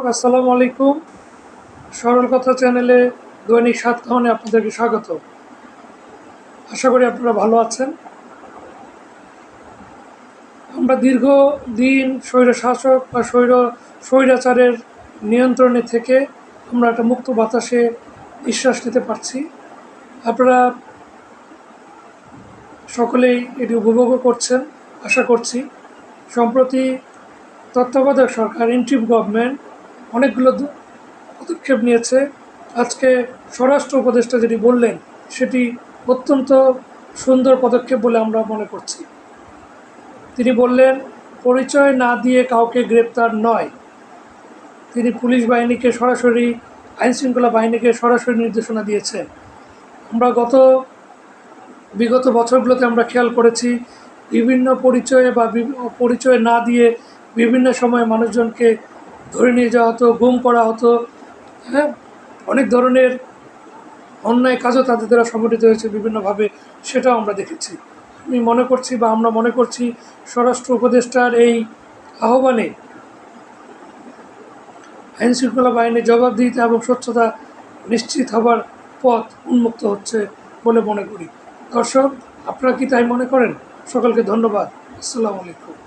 দর্শক, আসসালামু আলাইকুম। সরল কথা চ্যানেলে দৈনিক সাত খাওয়ানে আপনাদেরকে স্বাগত। আশা করি আপনারা ভালো আছেন। আমরা দীর্ঘ দিন স্বৈর শাসক বা স্বৈর স্বৈরাচারের নিয়ন্ত্রণে থেকে আমরা একটা মুক্ত বাতাসে নিঃশ্বাস নিতে পারছি। আপনারা সকলেই এটি উপভোগও করছেন আশা করছি। সম্প্রতি তত্ত্বাবধায়ক সরকার ইন্ট্রিম গভর্নমেন্ট অনেকগুলো পদক্ষেপ নিয়েছে। আজকে স্বরাষ্ট্র উপদেষ্টা যেটি বললেন, সেটি অত্যন্ত সুন্দর পদক্ষেপ বলে আমরা মনে করছি। তিনি বললেন, পরিচয় না দিয়ে কাউকে গ্রেপ্তার নয়। তিনি পুলিশ বাহিনীকে সরাসরি, আইনশৃঙ্খলা বাহিনীকে সরাসরি নির্দেশনা দিয়েছেন। আমরা গত বিগত বছরগুলোতে আমরা খেয়াল করেছি, বিভিন্ন পরিচয়ে বা পরিচয় না দিয়ে বিভিন্ন সময়ে মানুষজনকে ধরে নিয়ে যাওয়া হতো গুম করা হতো হ্যাঁ? অনেক ধরনের অন্যায় কাজও তাদের দ্বারা সংগঠিত হয়েছে বিভিন্নভাবে, সেটাও আমরা দেখেছি। আমি মনে করছি বা আমরা মনে করছি স্বরাষ্ট্র উপদেষ্টার এই আহ্বানে আইন শৃঙ্খলা বাহিনীর জবাবদিহিতা এবং স্বচ্ছতা নিশ্চিত হবার পথ উন্মুক্ত হচ্ছে বলে মনে করি। দর্শক, আপনারা কি তাই মনে করেন? সকলকে ধন্যবাদ। আসসালামু আলাইকুম।